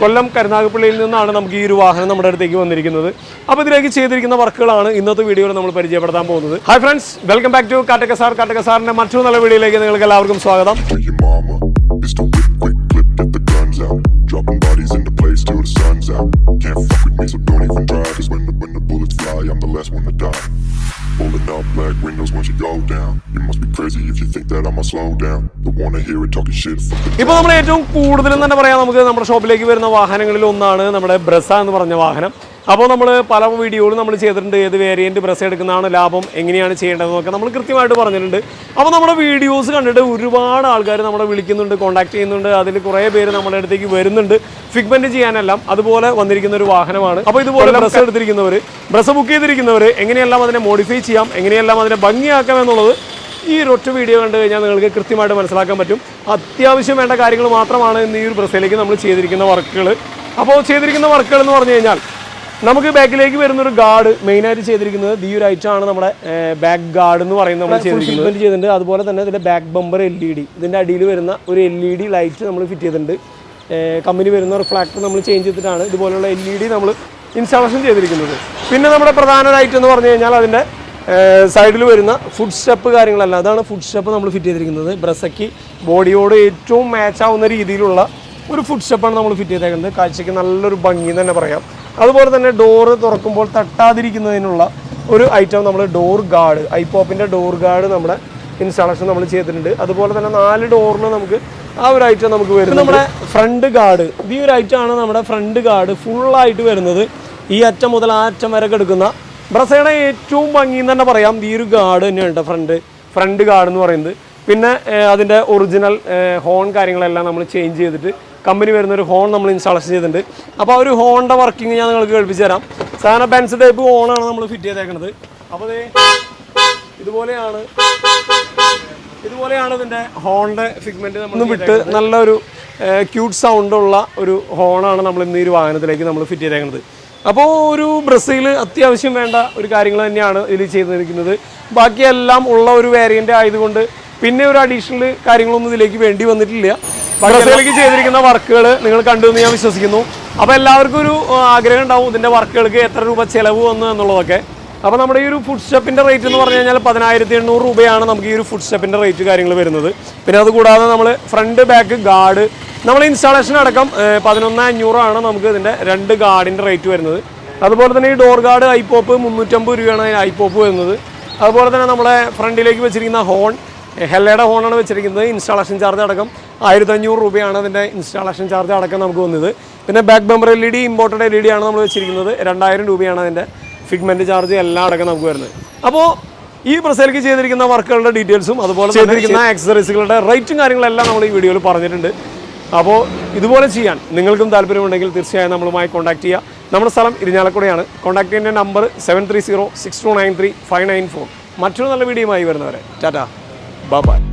കൊല്ലം കരുനാഗപ്പള്ളിയിൽ നിന്നാണ് നമുക്ക് ഈ ഒരു വാഹനം നമ്മുടെ അടുത്തേക്ക് വന്നിരിക്കുന്നത്. അപ്പോൾ ഇതിലേക്ക് ചെയ്തിരിക്കുന്ന വർക്കുകളാണ് ഇന്നത്തെ വീഡിയോയിൽ നമ്മൾ പരിചയപ്പെടുത്താൻ പോകുന്നത്. Hi friends welcome back to കാട്ടക്കസാർ. Sir കാട്ടക സാറിന്റെ മറ്റൊരു നല്ല വീഡിയോയിലേക്ക് നിങ്ങൾക്ക് എല്ലാവർക്കും സ്വാഗതം. Last one to die. Pulling up black windows once you go down. You must be crazy if you think that I'ma slow down. Don't wanna hear it talking shit. ഇപ്പോൾ നമ്മൾ ഏറ്റവും കൂടുതലും തന്നെ പറയാം നമുക്ക് നമ്മുടെ ഷോപ്പിലേക്ക് വരുന്ന വാഹനങ്ങളിൽ ഒന്നാണ് നമ്മുടെ ബ്രസ എന്ന് പറഞ്ഞ വാഹനം അപ്പോൾ നമ്മൾ പല വീഡിയോകളും നമ്മൾ ചെയ്തിട്ടുണ്ട് ഏത് വേരിയന്റ് പ്രസ് എടുക്കുന്നതാണ് ലാഭം എങ്ങനെയാണ് ചെയ്യേണ്ടതെന്നൊക്കെ നമ്മൾ കൃത്യമായിട്ട് പറഞ്ഞിട്ടുണ്ട്. അപ്പോൾ നമ്മുടെ വീഡിയോസ് കണ്ടിട്ട് ഒരുപാട് ആൾക്കാർ നമ്മളെ വിളിക്കുന്നുണ്ട് കോൺടാക്ട് ചെയ്യുന്നുണ്ട്. അതിൽ കുറേ പേര് നമ്മുടെ അടുത്തേക്ക് വരുന്നുണ്ട്. ഫിഗ്മെന്റ് ചെയ്യാനെല്ലാം അതുപോലെ വന്നിരിക്കുന്ന ഒരു വാഹനമാണ്. അപ്പോൾ ഇതുപോലെ ബ്രസ് എടുത്തിരിക്കുന്നവർ ബ്രസ് ബുക്ക് ചെയ്തിരിക്കുന്നവർ എങ്ങനെയെല്ലാം അതിനെ മോഡിഫൈ ചെയ്യാം എങ്ങനെയെല്ലാം അതിനെ ഭംഗിയാക്കാം എന്നുള്ളത് ഈ ഒരു ഒറ്റ വീഡിയോ കണ്ടു കഴിഞ്ഞാൽ നിങ്ങൾക്ക് കൃത്യമായിട്ട് മനസ്സിലാക്കാൻ പറ്റും. അത്യാവശ്യം വേണ്ട കാര്യങ്ങൾ മാത്രമാണ് ഇന്ന് ഈ ഒരു ബ്രസയിലേക്ക് നമ്മൾ ചെയ്തിരിക്കുന്ന വർക്കുകൾ അപ്പോൾ ചെയ്തിരിക്കുന്ന വർക്കുകൾ എന്ന് പറഞ്ഞു കഴിഞ്ഞാൽ നമുക്ക് ബാക്കിലേക്ക് വരുന്ന ഒരു ഗാർഡ് മെയിൻ ആയിട്ട് ചെയ്തിരിക്കുന്നത് ഈ ഒരു ഐറ്റം ആണ് നമ്മുടെ ബാക്ക് ഗാർഡ് എന്ന് പറയുന്നത് നമ്മൾ ചെയ്തിരിക്കുന്നത്. ചെയ്തിട്ടുണ്ട്. അതുപോലെ തന്നെ ഇതിന്റെ back bumper L E D ഇതിന്റെ അടിയിൽ വരുന്ന ഒരു എൽ ഇ ഡി ലൈറ്റ് നമ്മൾ ഫിറ്റ് ചെയ്തിട്ടുണ്ട്. കമ്പനി വരുന്ന റിഫ്ലാക്ടർ നമ്മൾ ചേഞ്ച് ചെയ്തിട്ടാണ് ഇതുപോലുള്ള എൽ ഇ ഡി നമ്മൾ ഇൻസ്റ്റാളേഷൻ ചെയ്തിരിക്കുന്നത്. പിന്നെ നമ്മുടെ പ്രധാന ഐറ്റം എന്ന് പറഞ്ഞു കഴിഞ്ഞാൽ അതിന്റെ സൈഡിൽ വരുന്ന ഫുഡ് സ്റ്റെപ്പ് കാര്യങ്ങളല്ല. അതാണ് ഫുഡ് സ്റ്റെപ്പ് നമ്മൾ ഫിറ്റ് ചെയ്തിരിക്കുന്നത്. ബ്രസയ്ക്ക് ബോഡിയോട് ഏറ്റവും മാച്ച് ആവുന്ന രീതിയിലുള്ള ഒരു ഫുഡ് സ്റ്റെപ്പാണ് നമ്മൾ ഫിറ്റ് ചെയ്തേക്കുന്നത്. കാഴ്ചയ്ക്ക് നല്ലൊരു ഭംഗി എന്ന് തന്നെ പറയാം. അതുപോലെ തന്നെ ഡോറ് തുറക്കുമ്പോൾ തട്ടാതിരിക്കുന്നതിനുള്ള ഒരു ഐറ്റം നമ്മൾ ഡോർ ഗാർഡ് ഐപ്പോപ്പിന്റെ ഡോർ ഗാർഡ് നമ്മുടെ ഇൻസ്റ്റാളേഷൻ നമ്മൾ ചെയ്തിട്ടുണ്ട്. അതുപോലെ തന്നെ നാല് ഡോറിന് നമുക്ക് ആ ഒരു ഐറ്റം നമുക്ക് വരും നമ്മുടെ ഫ്രണ്ട് ഗാർഡ് ഈ ഒരു ഐറ്റം ആണ് നമ്മുടെ ഫ്രണ്ട് ഗാർഡ് ഫുള്ളായിട്ട് വരുന്നത്. ഈ അറ്റം മുതൽ ആ അറ്റം വരെ കെടുക്കുന്ന ബ്രസയുടെ ഏറ്റവും ഭംഗി എന്ന് തന്നെ പറയാം. ഈ ഒരു ഗാർഡ് തന്നെയാണ് ഫ്രണ്ട് ഫ്രണ്ട് ഗാർഡ് എന്ന് പറയുന്നത്. പിന്നെ അതിന്റെ ഒറിജിനൽ ഹോൺ കാര്യങ്ങളെല്ലാം നമ്മൾ ചേഞ്ച് ചെയ്തിട്ട് കമ്പനി വരുന്ന ഒരു ഹോൺ നമ്മൾ ഇൻസ്റ്റാളേഷൻ ചെയ്തിട്ടുണ്ട്. അപ്പോൾ ആ ഒരു ഹോണിന്റെ വർക്കിംഗ് ഞാൻ നിങ്ങൾക്ക് കേൾപ്പിച്ച് തരാം. സാധാരണ ബെൻസ് ടൈപ്പ് ഹോണാണ് നമ്മൾ ഫിറ്റ് ചെയ്തേക്കുന്നത് അപ്പോൾ ഇതുപോലെയാണ് ഇതുപോലെയാണ് ഇതിന്റെ ഹോണിന്റെ ഫിഗ്മെന്റ് നമ്മൾ വിട്ട് നല്ലൊരു ക്യൂട്ട് സൗണ്ടുള്ള ഒരു ഹോണാണ് നമ്മൾ ഇന്ന് ഈ ഒരു വാഹനത്തിലേക്ക് നമ്മൾ ഫിറ്റ് ചെയ്തേക്കുന്നത് അപ്പോൾ ഒരു ബ്രസീൽ അത്യാവശ്യം വേണ്ട ഒരു കാര്യങ്ങൾ തന്നെയാണ് ഇതിൽ ചെയ്തിരിക്കുന്നത്. ബാക്കിയെല്ലാം ഉള്ള ഒരു വേരിയന്റ് ആയതുകൊണ്ട് പിന്നെ ഒരു അഡീഷണൽ കാര്യങ്ങളൊന്നും ഇതിലേക്ക് വേണ്ടി വന്നിട്ടില്ല. ബ്രസീലേക്ക് ചെയ്തിരിക്കുന്ന വർക്കുകൾ നിങ്ങൾ കണ്ടു എന്ന് ഞാൻ വിശ്വസിക്കുന്നു. അപ്പോൾ എല്ലാവർക്കും ഒരു ആഗ്രഹം ഉണ്ടാവും ഇതിന്റെ വർക്കുകൾക്ക് എത്ര രൂപ ചിലവ് വന്നു എന്നുള്ളതൊക്കെ. അപ്പോൾ നമ്മുടെ ഈ ഒരു ഫുഡ് സ്റ്റെപ്പിന്റെ റേറ്റ് എന്ന് പറഞ്ഞു കഴിഞ്ഞാൽ പതിനായിരത്തി എണ്ണൂറ് രൂപയാണ് നമുക്ക് ഈ ഒരു ഫുഡ് സ്റ്റെപ്പിന്റെ റേറ്റ് കാര്യങ്ങൾ വരുന്നത്. പിന്നെ അതുകൂടാതെ നമ്മൾ ഫ്രണ്ട് ബാക്ക് ഗാർഡ് നമ്മൾ ഇൻസ്റ്റാളേഷൻ അടക്കം പതിനൊന്ന് അഞ്ഞൂറാണ് നമുക്ക് ഇതിന്റെ രണ്ട് ഗാർഡിന്റെ റേറ്റ് വരുന്നത്. അതുപോലെ തന്നെ ഈ ഡോർ ഗാർഡ് ഐപോപ്പ് മുന്നൂറ്റമ്പത് രൂപയാണ് ഐപോപ്പ് വരുന്നത്. അതുപോലെ തന്നെ നമ്മളെ ഫ്രണ്ടിലേക്ക് വെച്ചിരിക്കുന്ന ഹോൺ ഹെല്ലയുടെ ഫോണാണ് വെച്ചിരിക്കുന്നത്. ഇൻസ്റ്റാളേഷൻ ചാർജ് അടക്കം ആയിരത്തി അഞ്ഞൂറ് രൂപയാണ് അതിന്റെ ഇൻസ്റ്റാളേഷൻ ചാർജ് അടക്കം നമുക്ക് വന്നത്. പിന്നെ back bumper L E D imported L E D ആണ് നമ്മൾ വെച്ചിരിക്കുന്നത്. രണ്ടായിരം രൂപയാണ് അതിന്റെ ഫിഗ്മെന്റ് ചാർജ് എല്ലാം അടക്കം നമുക്ക് വരുന്നത്. അപ്പോൾ ഈ പ്രസേലിക്ക് ചെയ്തിരിക്കുന്ന വർക്കുകളുടെ ഡീറ്റെയിൽസും അതുപോലെ ചെയ്തിരിക്കുന്ന ആക്സസറീസുകളുടെ റേറ്റും കാര്യങ്ങളെല്ലാം നമ്മൾ ഈ വീഡിയോയിൽ പറഞ്ഞിട്ടുണ്ട്. അപ്പോൾ ഇതുപോലെ ചെയ്യാൻ നിങ്ങൾക്കും താല്പര്യമുണ്ടെങ്കിൽ തീർച്ചയായും നമ്മളുമായി കോൺടാക്ട് ചെയ്യുക നമ്മുടെ സ്ഥലം ഇരിഞ്ഞാലക്കുടയാണ്. കോൺടാക്ട് ചെയ്യേണ്ട number seven three zero six two nine three five nine four മറ്റൊരു നല്ല വീഡിയോയുമായി വരുന്നവരെ. ടാറ്റാ. বাবাই